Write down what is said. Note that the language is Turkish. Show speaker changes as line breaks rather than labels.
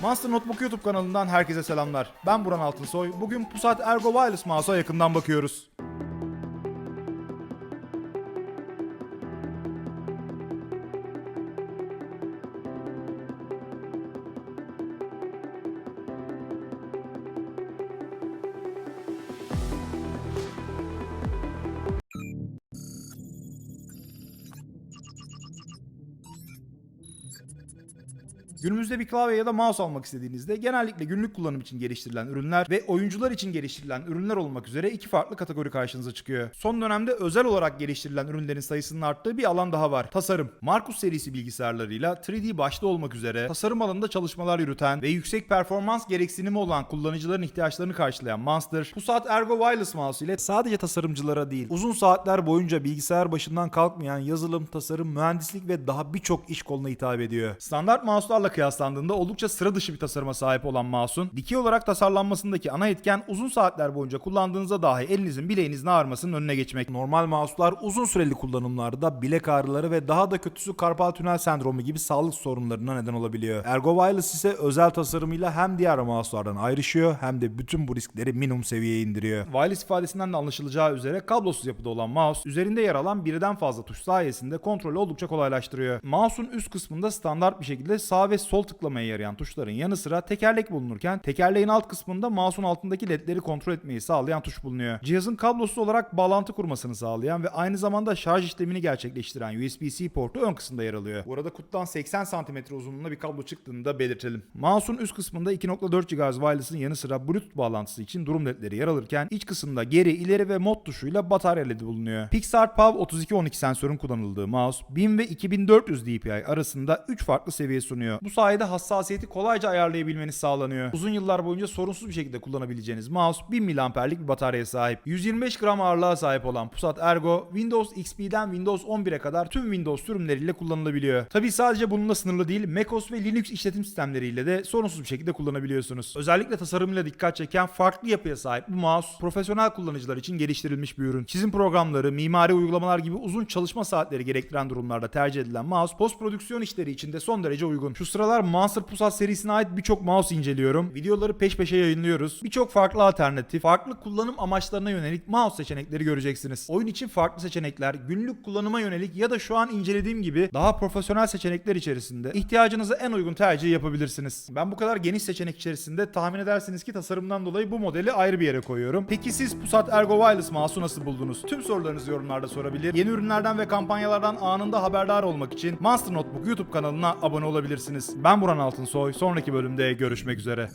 Monster Notebook YouTube kanalından herkese selamlar. Ben Buran Altınsoy. Bugün Pusat Ergo Wireless Mouse'a yakından bakıyoruz. Günümüzde bir klavye ya da mouse almak istediğinizde genellikle günlük kullanım için geliştirilen ürünler ve oyuncular için geliştirilen ürünler olmak üzere iki farklı kategori karşınıza çıkıyor. Son dönemde özel olarak geliştirilen ürünlerin sayısının arttığı bir alan daha var. Tasarım. Markus serisi bilgisayarlarıyla 3D başta olmak üzere tasarım alanında çalışmalar yürüten ve yüksek performans gereksinimi olan kullanıcıların ihtiyaçlarını karşılayan Monster, bu saat Ergo Wireless Mouse ile sadece tasarımcılara değil, uzun saatler boyunca bilgisayar başından kalkmayan yazılım, tasarım, mühendislik ve daha birçok iş koluna hitap ediyor. Standart mouse'larla kıyaslandığında oldukça sıra dışı bir tasarıma sahip olan mouse'un dikey olarak tasarlanmasındaki ana etken uzun saatler boyunca kullandığınızda dahi elinizin bileğinizin ağrımasının önüne geçmek. Normal mouse'lar uzun süreli kullanımlarda bilek ağrıları ve daha da kötüsü karpal tünel sendromu gibi sağlık sorunlarına neden olabiliyor. Ergo Wireless ise özel tasarımıyla hem diğer mouse'lardan ayrışıyor hem de bütün bu riskleri minimum seviyeye indiriyor. Wireless ifadesinden de anlaşılacağı üzere kablosuz yapıda olan mouse üzerinde yer alan birden fazla tuş sayesinde kontrolü oldukça kolaylaştırıyor. Mouse'un üst kısmında standart bir şekilde sağ ve sol tıklamaya yarayan tuşların yanı sıra tekerlek bulunurken tekerleğin alt kısmında mouse'un altındaki ledleri kontrol etmeyi sağlayan tuş bulunuyor. Cihazın kablosuz olarak bağlantı kurmasını sağlayan ve aynı zamanda şarj işlemini gerçekleştiren USB-C portu ön kısımda yer alıyor. Bu arada kutudan 80 cm uzunluğunda bir kablo çıktığını da belirtelim. Mouse'un üst kısmında 2.4 GHz wireless'ın yanı sıra Bluetooth bağlantısı için durum ledleri yer alırken iç kısımda geri, ileri ve mod tuşuyla batarya ledi bulunuyor. Pixar PAV 3212 sensörün kullanıldığı mouse 1000 ve 2400 dpi arasında 3 farklı seviye sunuyor. Bu sayede hassasiyeti kolayca ayarlayabilmeniz sağlanıyor. Uzun yıllar boyunca sorunsuz bir şekilde kullanabileceğiniz mouse 1000 mAh'lik bir bataryaya sahip. 125 gram ağırlığa sahip olan Pusat Ergo Windows XP'den Windows 11'e kadar tüm Windows sürümleriyle kullanılabiliyor. Tabi sadece bununla sınırlı değil macOS ve Linux işletim sistemleriyle de sorunsuz bir şekilde kullanabiliyorsunuz. Özellikle tasarımıyla dikkat çeken farklı yapıya sahip bu mouse profesyonel kullanıcılar için geliştirilmiş bir ürün. Çizim programları, mimari uygulamalar gibi uzun çalışma saatleri gerektiren durumlarda tercih edilen mouse post prodüksiyon işleri için de son derece uygun. Şu sıralar Monster Pusat serisine ait birçok mouse inceliyorum. Videoları peş peşe yayınlıyoruz. Birçok farklı alternatif, farklı kullanım amaçlarına yönelik mouse seçenekleri göreceksiniz. Oyun için farklı seçenekler, günlük kullanıma yönelik ya da şu an incelediğim gibi daha profesyonel seçenekler içerisinde ihtiyacınıza en uygun tercihi yapabilirsiniz. Ben bu kadar geniş seçenek içerisinde tahmin edersiniz ki tasarımdan dolayı bu modeli ayrı bir yere koyuyorum. Peki siz Pusat Ergo Wireless mouse'u nasıl buldunuz? Tüm sorularınızı yorumlarda sorabilir. Yeni ürünlerden ve kampanyalardan anında haberdar olmak için Monster Notebook YouTube kanalına abone olabilirsiniz. Ben Buran Altınsoy. Sonraki bölümde görüşmek üzere.